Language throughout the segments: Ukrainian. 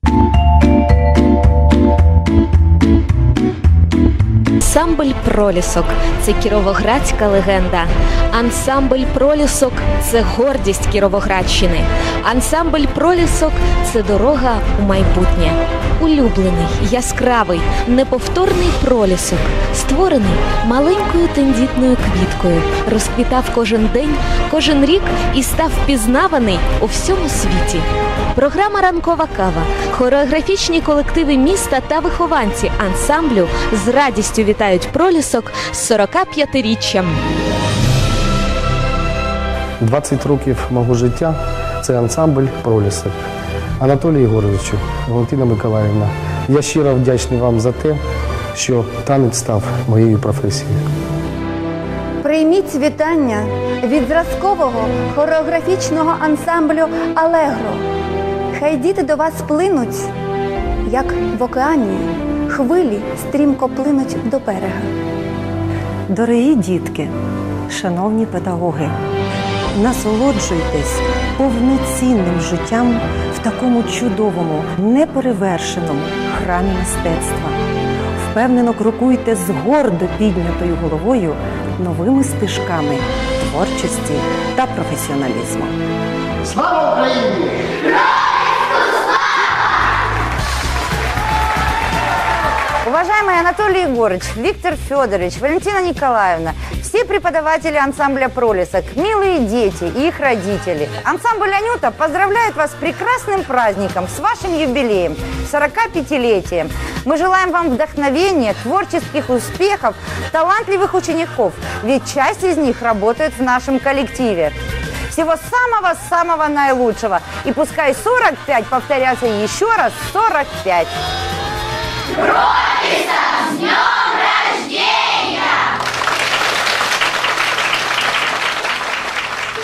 Thank you. Ансамбль пролісок це кіровоградська легенда. Ансамбль пролісок це гордість Кіровоградщини. Ансамбль пролісок це дорога у майбутнє. Улюблений, яскравий, неповторний пролісок, створений маленькою тендітною квіткою, розквітав кожен день, кожен рік і став впізнаваний у всьому світі. Програма Ранкова кава, хореографічні колективи міста та вихованці ансамблю з радістю вітають пролісок з 45-річчям. 20 років мого життя це ансамбль пролісок. Анатолій Єгоровичу, Валентина Миколаївна, я щиро вдячний вам за те, що танець став моєю професією. Прийміть вітання від зразкового хореографічного ансамблю Алегро. Хай діти до вас плинуть, як в океані хвилі стрімко плинуть до берега. Дорогі дітки, шановні педагоги, насолоджуйтесь повноцінним життям в такому чудовому, неперевершеному храмі мистецтва. Впевнено крокуйте з гордо піднятою головою новими стежками творчості та професіоналізму. Слава Україні! Анатолий Егорович, Виктор Федорович, Валентина Николаевна, все преподаватели ансамбля «Пролесок», милые дети и их родители. Ансамбль «Анюта» поздравляет вас с прекрасным праздником, с вашим юбилеем, 45-летием. Мы желаем вам вдохновения, творческих успехов, талантливых учеников, ведь часть из них работает в нашем коллективе. Всего самого-самого наилучшего. И пускай 45 повторятся еще раз 45.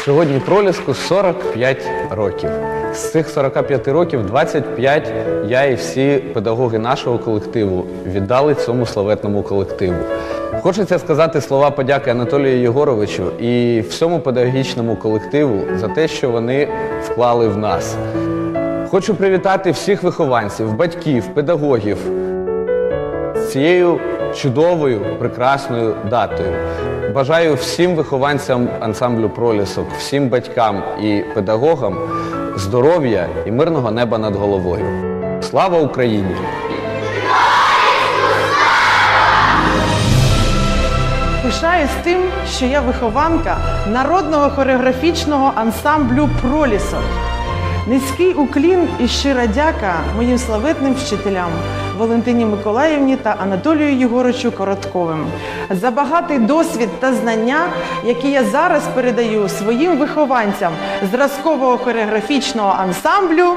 Сьогодні проліску 45 років. З цих 45 років 25 я і всі педагоги нашого колективу віддали цьому славетному колективу. Хочеться сказати слова подяки Анатолію Єгоровичу і всьому педагогічному колективу за те, що вони вклали в нас. Хочу привітати всіх вихованців, батьків, педагогів цією чудовою, прекрасною датою. Бажаю всім вихованцям ансамблю пролісок, всім батькам і педагогам здоров'я і мирного неба над головою. Слава Україні! Пишаюсь тим, що я вихованка народного хореографічного ансамблю Пролісок. Низький уклін і щира дяка моїм славетним вчителям Валентині Миколаївні та Анатолію Єгоровичу Коротковим за багатий досвід та знання, які я зараз передаю своїм вихованцям зразкового хореографічного ансамблю.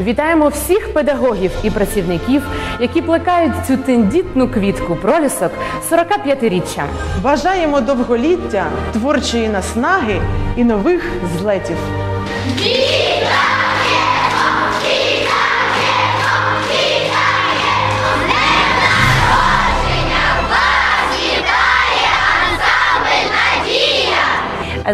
Вітаємо всіх педагогів і працівників, які плекають цю тендітну квітку пролісок 45-річчя. Бажаємо довголіття, творчої наснаги і нових злетів.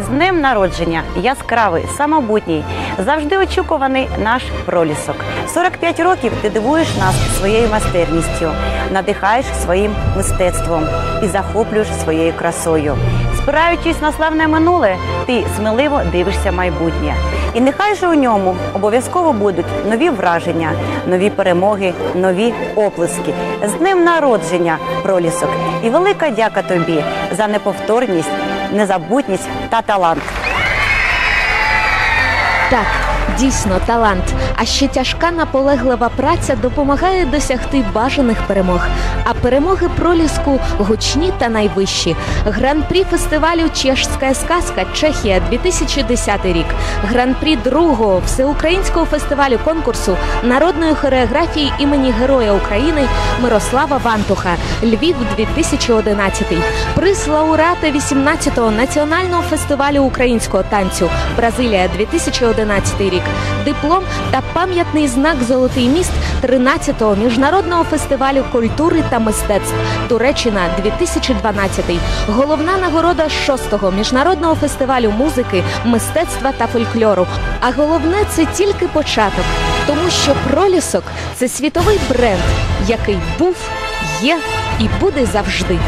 З днем народження яскравий, самобутній, завжди очікуваний наш пролісок. 45 років ти дивуєш нас своєю майстерністю, надихаєш своїм мистецтвом і захоплюєш своєю красою. Спираючись на славне минуле, ти сміливо дивишся майбутнє. І нехай же у ньому обов'язково будуть нові враження, нові перемоги, нові оплески. З днем народження, пролісок, і велика дяка тобі за неповторність, незабутність та талант. stuck. Дійсно талант. А ще тяжка наполеглива праця допомагає досягти бажаних перемог. А перемоги проліску гучні та найвищі. Гран-прі фестивалю Чешська сказка Чехія 2010 рік. Гран-прі другого всеукраїнського фестивалю конкурсу народної хореографії імені Героя України Мирослава Вантуха Львів 2011. Приз лауреата 18-го національного фестивалю українського танцю Бразилія 2011 рік. Рік, диплом та пам'ятний знак Золотий міст 13-го міжнародного фестивалю культури та мистецтв Туреччина 2012, головна нагорода 6-го міжнародного фестивалю музики, мистецтва та фольклору. А головне це тільки початок, тому що пролісок це світовий бренд, який був, є і буде завжди.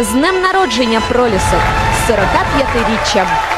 З днем народження пролісок з 45-річчям!